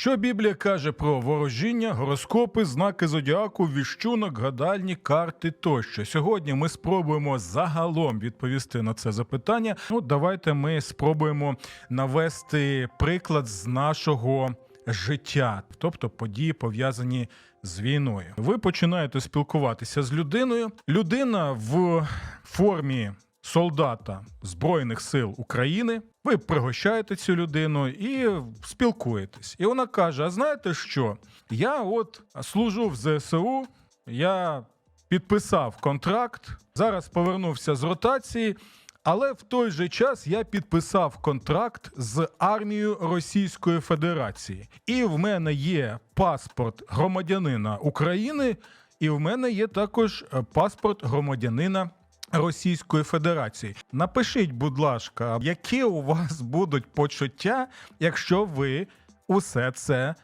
Що Біблія каже про ворожіння, гороскопи, знаки зодіаку, віщунок, гадальні карти тощо? Сьогодні ми спробуємо загалом відповісти на це запитання. Ну, давайте ми спробуємо навести приклад з нашого життя, тобто події пов'язані з війною. Ви починаєте спілкуватися з людиною. Людина в формі солдата Збройних сил України. Ви пригощаєте цю людину і спілкуєтесь. І вона каже: А знаєте що? Я от служу в ЗСУ, я підписав контракт, зараз повернувся з ротації. Але в той же час я підписав контракт з армією Російської Федерації, і в мене є паспорт громадянина України, і в мене є також е, паспорт громадянина Російської Федерації. Напишіть, будь ласка, які у вас будуть почуття, якщо ви усе це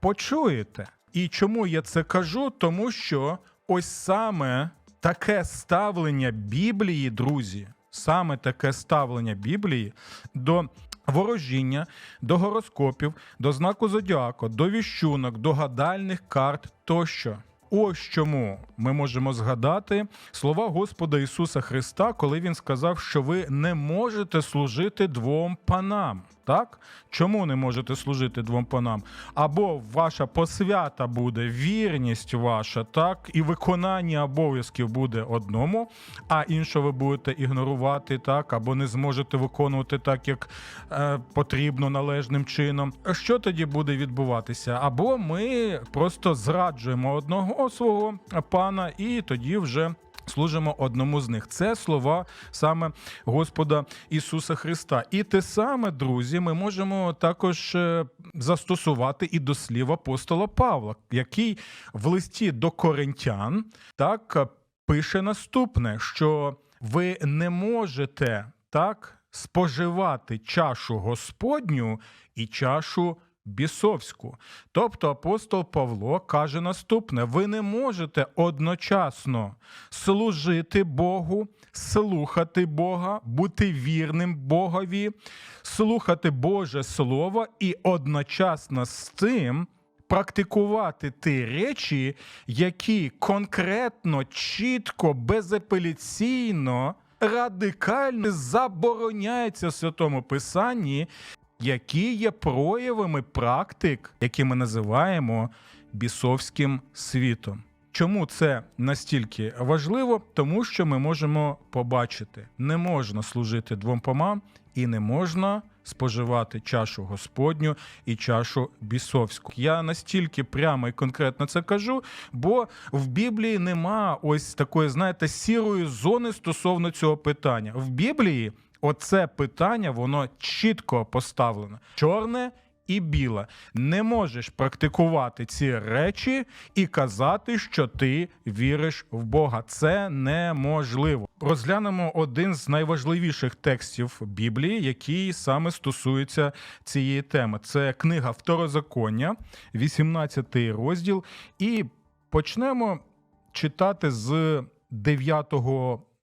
почуєте. І чому я це кажу? Тому що ось саме таке ставлення Біблії, друзі, саме таке ставлення Біблії до ворожіння, до гороскопів, до знаку зодіаку, до віщунок, до гадальних карт тощо. Ось чому ми можемо згадати слова Господа Ісуса Христа, коли Він сказав, що ви не можете служити двом панам. Так? Чому не можете служити двом панам? Або ваша посвята буде, вірність ваша, так, і виконання обов'язків буде одному, а інше ви будете ігнорувати, так, або не зможете виконувати так, як е, потрібно належним чином. Що тоді буде відбуватися? Або ми просто зраджуємо одного свого пана, і тоді вже. Служимо одному з них. Це слова саме Господа Ісуса Христа. І те саме, друзі, ми можемо також е, застосувати і до слів апостола Павла, який в листі до коринтян так е, пише наступне: що ви не можете так споживати чашу Господню і чашу бісовську. Тобто апостол Павло каже наступне: ви не можете одночасно служити Богу, слухати Бога, бути вірним Богові, слухати Боже Слово і одночасно з цим. Практикувати ті речі, які конкретно, чітко, безапеляційно, радикально забороняються в святому писанні, які є проявами практик, які ми називаємо бісовським світом. Чому це настільки важливо? Тому що ми можемо побачити, не можна служити двом помам і не можна споживати чашу Господню і чашу бісовську. Я настільки прямо і конкретно це кажу, бо в Біблії нема ось такої, знаєте, сірої зони стосовно цього питання. В Біблії оце питання воно чітко поставлено: чорне. І біле не можеш практикувати ці речі і казати, що ти віриш в Бога. Це неможливо. Розглянемо один з найважливіших текстів Біблії, який саме стосується цієї теми. Це книга Второзаконня, 18 розділ. І почнемо читати з 9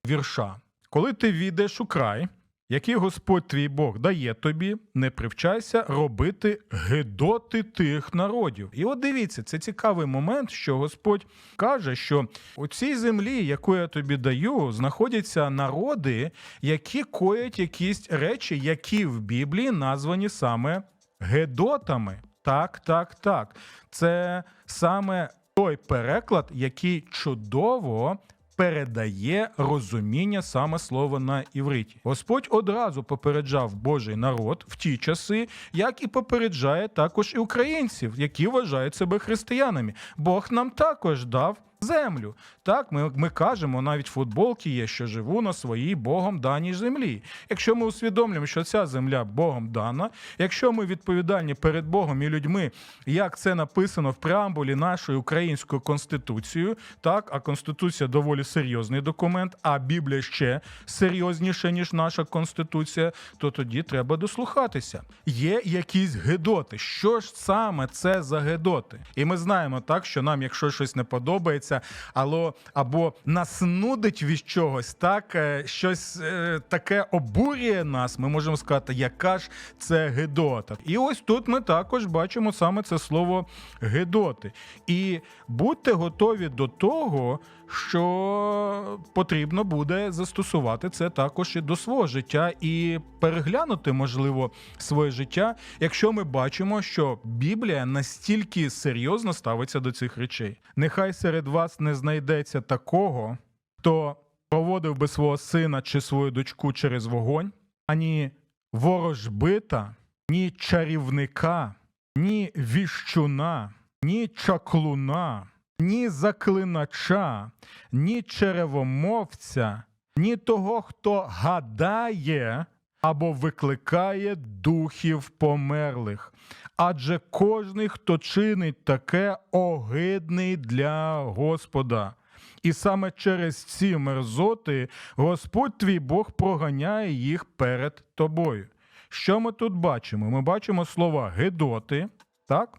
вірша. Коли ти війдеш у край, який Господь твій Бог дає тобі, не привчайся робити гидоти тих народів. І от дивіться, це цікавий момент, що Господь каже, що у цій землі, яку я тобі даю, знаходяться народи, які коять якісь речі, які в Біблії названі саме гедотами. Так, так, так. Це саме той переклад, який чудово передає розуміння саме слова на івриті. Господь одразу попереджав Божий народ в ті часи, як і попереджає також і українців, які вважають себе християнами. Бог нам також дав. Землю. Так, ми, ми кажемо, навіть футболки є, що живу на своїй Богом даній землі. Якщо ми усвідомлюємо, що ця земля Богом дана, якщо ми відповідальні перед Богом і людьми, як це написано в преамбулі нашої української конституції, так, а конституція доволі серйозний документ, а Біблія ще серйозніше, ніж наша конституція, то тоді треба дослухатися. Є якісь гедоти. Що ж саме це за гедоти? І ми знаємо так, що нам, якщо щось не подобається, або, або нас нудить від чогось, так е, щось е, таке обурює нас. Ми можемо сказати, яка ж це гедота. І ось тут ми також бачимо саме це слово гедоти. І будьте готові до того, що потрібно буде застосувати це також і до свого життя, і переглянути, можливо, своє життя, якщо ми бачимо, що Біблія настільки серйозно ставиться до цих речей. Нехай серед вас не знайдеться такого, хто проводив би свого сина чи свою дочку через вогонь, ані ворожбита, ні чарівника, ні віщуна, ні чаклуна, ні заклинача, ні черевомовця, ні того, хто гадає або викликає духів померлих. Адже кожний, хто чинить таке, огидний для Господа. І саме через ці мерзоти Господь твій Бог проганяє їх перед тобою. Що ми тут бачимо? Ми бачимо слово гедоти, так?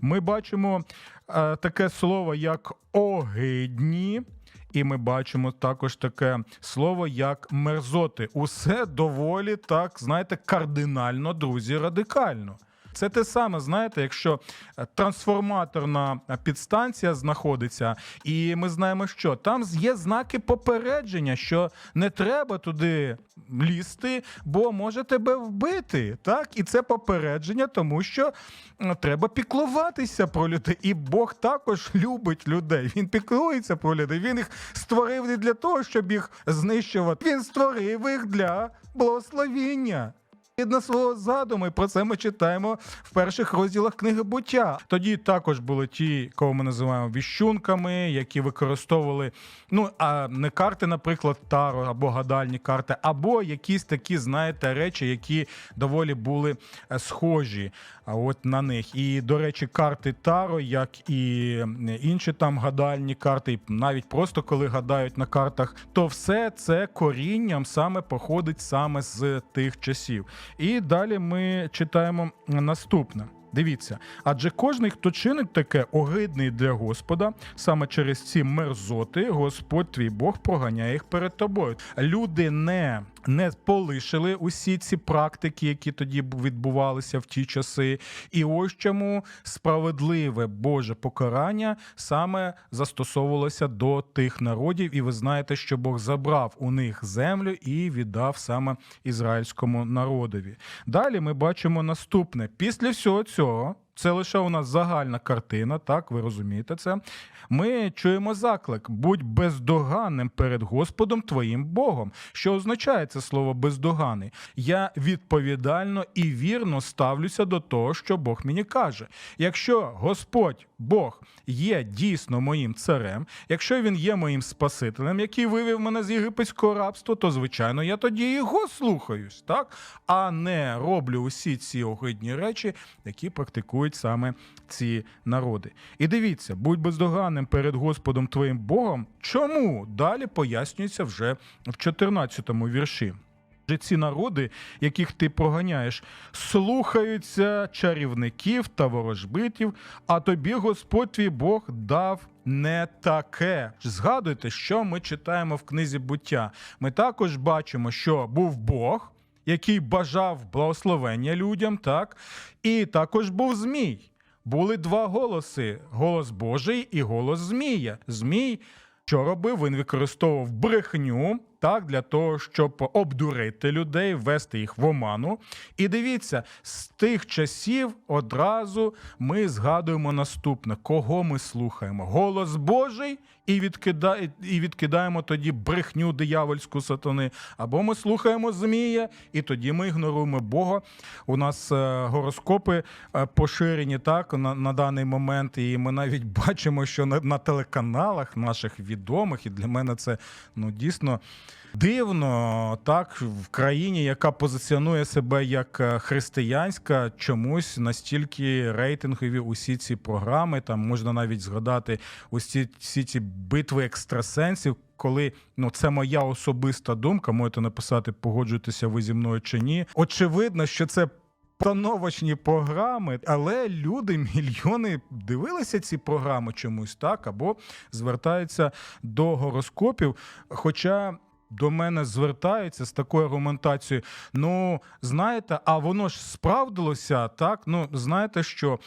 Ми бачимо е, таке слово, як огидні, і ми бачимо також таке слово, як мерзоти. Усе доволі так, знаєте, кардинально, друзі, радикально. Це те саме, знаєте, якщо е, трансформаторна е, підстанція знаходиться, і ми знаємо, що там є знаки попередження, що не треба туди лізти, бо може тебе вбити. Так, і це попередження, тому що треба піклуватися про людей. І Бог також любить людей. Він піклується про людей. Він їх створив не для того, щоб їх знищувати. Він створив їх для благословіння. Згідно свого задуму, і про це ми читаємо в перших розділах книги буття. Тоді також були ті, кого ми називаємо віщунками, які використовували ну а не карти, наприклад, таро або гадальні карти, або якісь такі, знаєте, речі, які доволі були е, схожі а от на них. І до речі, карти таро, як і інші там гадальні карти, і навіть просто коли гадають на картах, то все це корінням саме походить саме з тих часів. І далі ми читаємо наступне. Дивіться, адже кожний, хто чинить таке огидний для Господа, саме через ці мерзоти, Господь твій Бог проганяє їх перед тобою. Люди не, не полишили усі ці практики, які тоді відбувалися в ті часи. І ось чому справедливе Боже покарання саме застосовувалося до тих народів. І ви знаєте, що Бог забрав у них землю і віддав саме ізраїльському народові. Далі ми бачимо наступне: після всього цього. Це лише у нас загальна картина, так ви розумієте це. Ми чуємо заклик: будь бездоганним перед Господом твоїм Богом. Що означає це слово бездоганий? Я відповідально і вірно ставлюся до того, що Бог мені каже. Якщо Господь Бог є дійсно моїм царем, якщо він є моїм Спасителем, який вивів мене з єгипетського рабства, то звичайно я тоді його слухаюсь, так а не роблю усі ці огидні речі, які практикують саме ці народи. І дивіться, будь бездоганним перед Господом твоїм Богом. Чому далі пояснюється вже в 14-му вірші. Ці народи, яких ти проганяєш, слухаються чарівників та ворожбитів, а тобі Господь твій Бог дав не таке. Згадуйте, що ми читаємо в книзі буття. Ми також бачимо, що був Бог, який бажав благословення людям, так, і також був Змій. Були два голоси: голос Божий і голос Змія. Змій. Що робив? Він використовував брехню так для того, щоб обдурити людей, ввести їх в оману. І дивіться, з тих часів одразу ми згадуємо наступне: кого ми слухаємо? Голос Божий і відкида... і відкидаємо тоді брехню диявольську сатани. Або ми слухаємо Змія, і тоді ми ігноруємо Бога. У нас е, гороскопи е, поширені так на, на даний момент, і ми навіть бачимо, що на, на телеканалах наших відомих, і для мене це ну дійсно. Дивно, так в країні, яка позиціонує себе як е, християнська, чомусь настільки рейтингові усі ці програми. Там можна навіть згадати усі всі ці битви екстрасенсів. Коли ну це моя особиста думка, можете написати, погоджуєтеся ви зі мною чи ні. Очевидно, що це постановочні програми, але люди, мільйони дивилися ці програми чомусь так, або звертаються до гороскопів. Хоча. До мене звертаються з такою аргументацією. Ну, знаєте, а воно ж справдилося, так? Ну, знаєте що?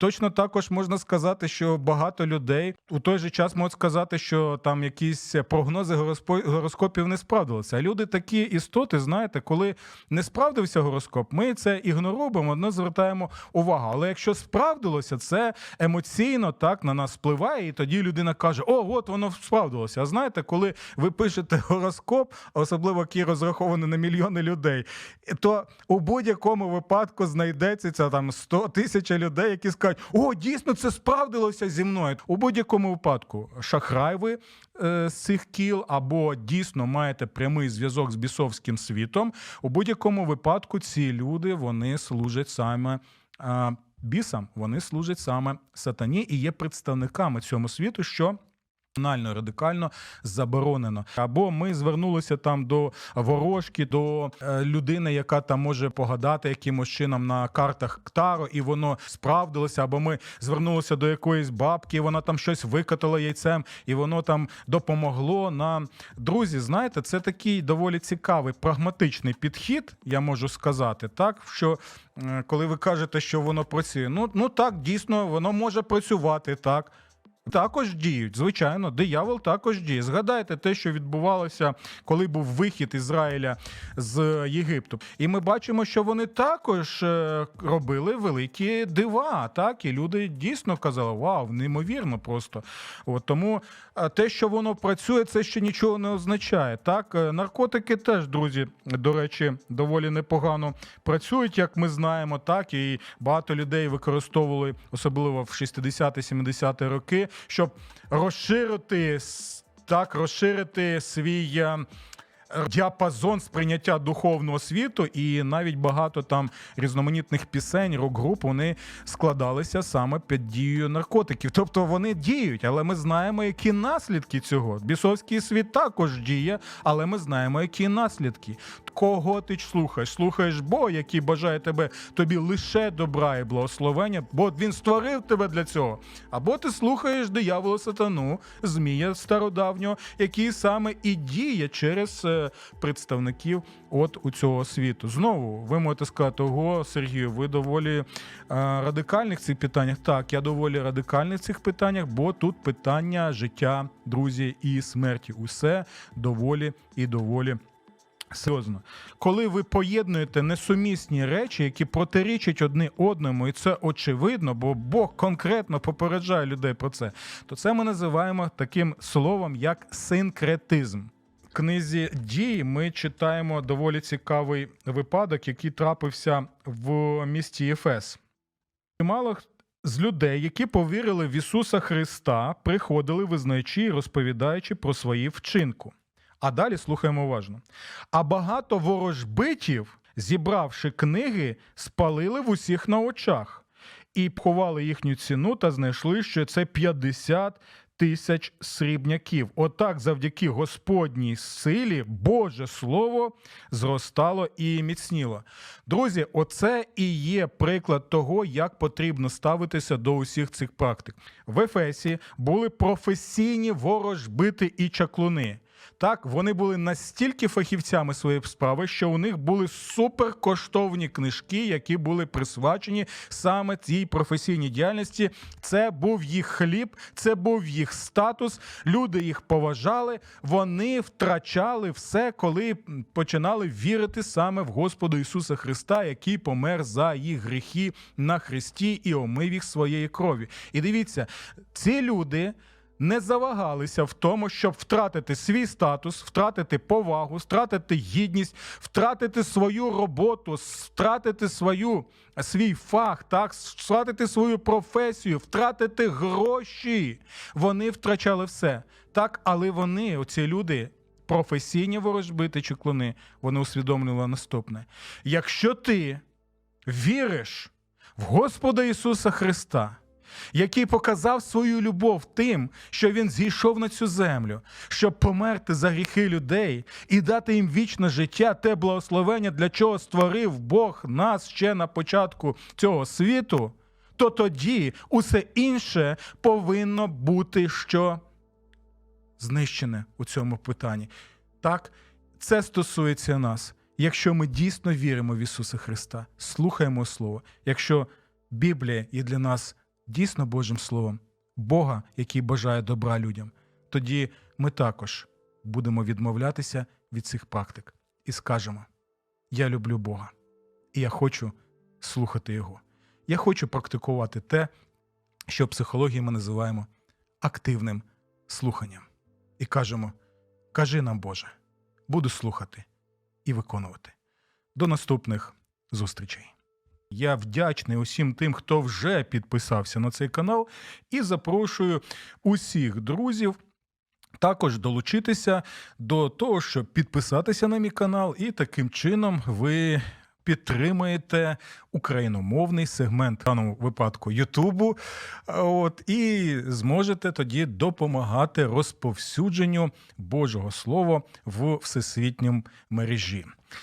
Точно також можна сказати, що багато людей у той же час можуть сказати, що там якісь прогнози гороскопів не справдилися. А люди такі істоти, знаєте, коли не справдився гороскоп, ми це ігноруємо, не звертаємо увагу. Але якщо справдилося, це емоційно так на нас впливає, і тоді людина каже: О, от воно справдилося. А знаєте, коли ви пишете гороскоп, особливо який розрахований на мільйони людей, то у будь-якому випадку знайдеться там 100 тисяч людей, які скажуть, о, дійсно це справдилося зі мною. У будь-якому випадку шахрай ви е, з цих кіл, або дійсно маєте прямий зв'язок з бісовським світом. У будь-якому випадку ці люди вони служать саме. е, Бісам вони служать саме сатані і є представниками цьому світу, що Національно радикально заборонено. Або ми звернулися там до ворожки, до е, людини, яка там може погадати якимось чином на картах Ктаро, і воно справдилося. Або ми звернулися до якоїсь бабки, і вона там щось викатала яйцем, і воно там допомогло нам. Друзі, знаєте, це такий доволі цікавий прагматичний підхід, я можу сказати, так що. е, Коли ви кажете, що воно працює, ну ну так дійсно воно може працювати так. Також діють, звичайно, диявол також діє. Згадайте те, що відбувалося, коли був вихід Ізраїля з Єгипту. І ми бачимо, що вони також е, робили великі дива. Так, і люди дійсно казали: Вау, неймовірно просто. От тому е, те, що воно працює, це ще нічого не означає. Так, Е, наркотики теж, друзі, до речі, доволі непогано працюють, як ми знаємо, так і багато людей використовували, особливо в 60-70-ті роки, щоб розширити так, розширити свій. Е, Діапазон сприйняття духовного світу, і навіть багато там різноманітних пісень, рок-груп вони складалися саме під дією наркотиків. Тобто вони діють, але ми знаємо, які наслідки цього. Бісовський світ також діє, але ми знаємо, які наслідки. Кого ти слухаєш? Слухаєш Бога, який бажає тебе тобі лише добра і благословення, бо він створив тебе для цього. Або ти слухаєш диявола сатану, змія стародавнього, який саме і діє через представників от у цього світу. Знову ви можете сказати, ого, Сергію, ви доволі е, радикальний в цих питаннях. Так, я доволі радикальний в цих питаннях, бо тут питання життя, друзі, і смерті. Усе доволі і доволі. Серйозно, коли ви поєднуєте несумісні речі, які протирічать одне одному, і це очевидно, бо Бог конкретно попереджає людей про це, то це ми називаємо таким словом як синкретизм. Книзі дій ми читаємо доволі цікавий випадок, який трапився в місті Єфес. Чимало з людей, які повірили в Ісуса Христа, приходили, визнаючи і розповідаючи про свої вчинку. А далі слухаємо уважно. А багато ворожбитів, зібравши книги, спалили в усіх на очах і пховали їхню ціну та знайшли, що це 50 тисяч срібняків. Отак, завдяки Господній силі, Боже Слово зростало і міцніло. Друзі, оце і є приклад того, як потрібно ставитися до усіх цих практик. В Ефесі були професійні ворожбити і чаклуни. Так, вони були настільки фахівцями своєї справи, що у них були суперкоштовні книжки, які були присвячені саме цій професійній діяльності. Це був їх хліб, це був їх статус. Люди їх поважали. Вони втрачали все, коли починали вірити саме в Господа Ісуса Христа, який помер за їх гріхи на хресті і омив їх своєї крові. І дивіться, ці люди не завагалися в тому, щоб втратити свій статус, втратити повагу, втратити гідність, втратити свою роботу, втратити свою свій фах, так, втратити свою професію, втратити гроші. Вони втрачали все. Так, але вони, оці люди. Професійні ворожбити чи клони, вони усвідомлювали наступне: якщо ти віриш в Господа Ісуса Христа, який показав свою любов тим, що він зійшов на цю землю, щоб померти за гріхи людей і дати їм вічне життя, те благословення, для чого створив Бог нас ще на початку цього світу, то тоді усе інше повинно бути що знищене у цьому питанні. Так, це стосується нас. Якщо ми дійсно віримо в Ісуса Христа, слухаємо Слово, якщо Біблія є для нас дійсно Божим Словом, Бога, який бажає добра людям, тоді ми також будемо відмовлятися від цих практик і скажемо: Я люблю Бога, і я хочу слухати Його. Я хочу практикувати те, що в психології ми називаємо активним слуханням. І кажемо: Кажи нам, Боже, буду слухати і виконувати. До наступних зустрічей. Я вдячний усім тим, хто вже підписався на цей канал, і запрошую усіх друзів також долучитися до того, щоб підписатися на мій канал, і таким чином ви підтримаєте україномовний сегмент в даному випадку Ютубу. От і зможете тоді допомагати розповсюдженню Божого Слова в всесвітньому мережі.